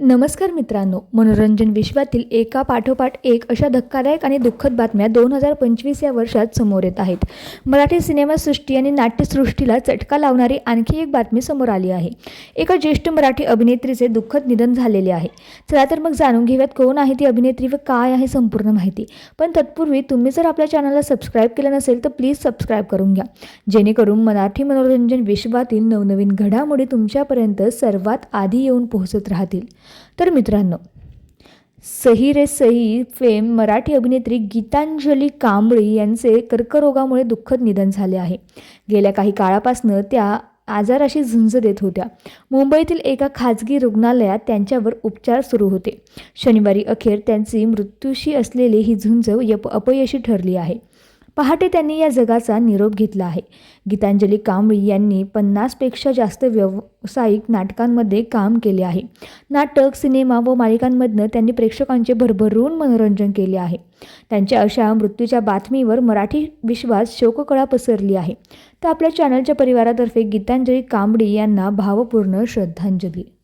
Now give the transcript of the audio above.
नमस्कार मित्रांनो मनोरंजन विश्वातील एका पाठोपाठ एक अशा धक्कादायक आणि दुःखद बातम्या दोन हजार पंचवीस या वर्षात समोर येत आहेत. मराठी सिनेमासृष्टी आणि नाट्यसृष्टीला चटका लावणारी आणखी एक बातमी समोर आली आहे. एका ज्येष्ठ मराठी अभिनेत्रीचे दुःखद निधन झालेले आहे. चला तर मग जाणून घेऊयात कोण आहे ती अभिनेत्री व काय आहे संपूर्ण माहिती. पण तत्पूर्वी तुम्ही जर आपल्या चॅनलला सबस्क्राईब केलं नसेल तर प्लीज सबस्क्राईब करून घ्या. जेणेकरून मराठी मनोरंजन विश्वातील नवनवीन घडामोडी तुमच्यापर्यंत सर्वात आधी येऊन पोहोचत राहतील. तर मित्रांनो सही रे सही फेम मराठी अभिनेत्री गीतांजली कांबळी यांचे कर्करोगामुळे दुःखद निधन झाले आहे. गेल्या काही काळापासनं त्या आजाराशी झुंज देत होत्या. मुंबईतील एका खाजगी रुग्णालयात त्यांच्यावर उपचार सुरू होते. शनिवारी अखेर त्यांची मृत्यूशी असलेली ही झुंज यप अपयशी ठरली आहे. पहाटे त्यांनी या जगाचा निरोप घेतला आहे. गीतांजली कांबळी यांनी पन्नासपेक्षा जास्त व्यावसायिक नाटकांमध्ये काम केले आहे. नाटक सिनेमा व मालिकांमधनं त्यांनी प्रेक्षकांचे भरभरून मनोरंजन केले आहे. त्यांच्या अशा मृत्यूच्या बातमीवर मराठी विश्वास शोककळा पसरली आहे. तर आपल्या चॅनलच्या परिवारातर्फे गीतांजली कांबळी यांना भावपूर्ण श्रद्धांजली.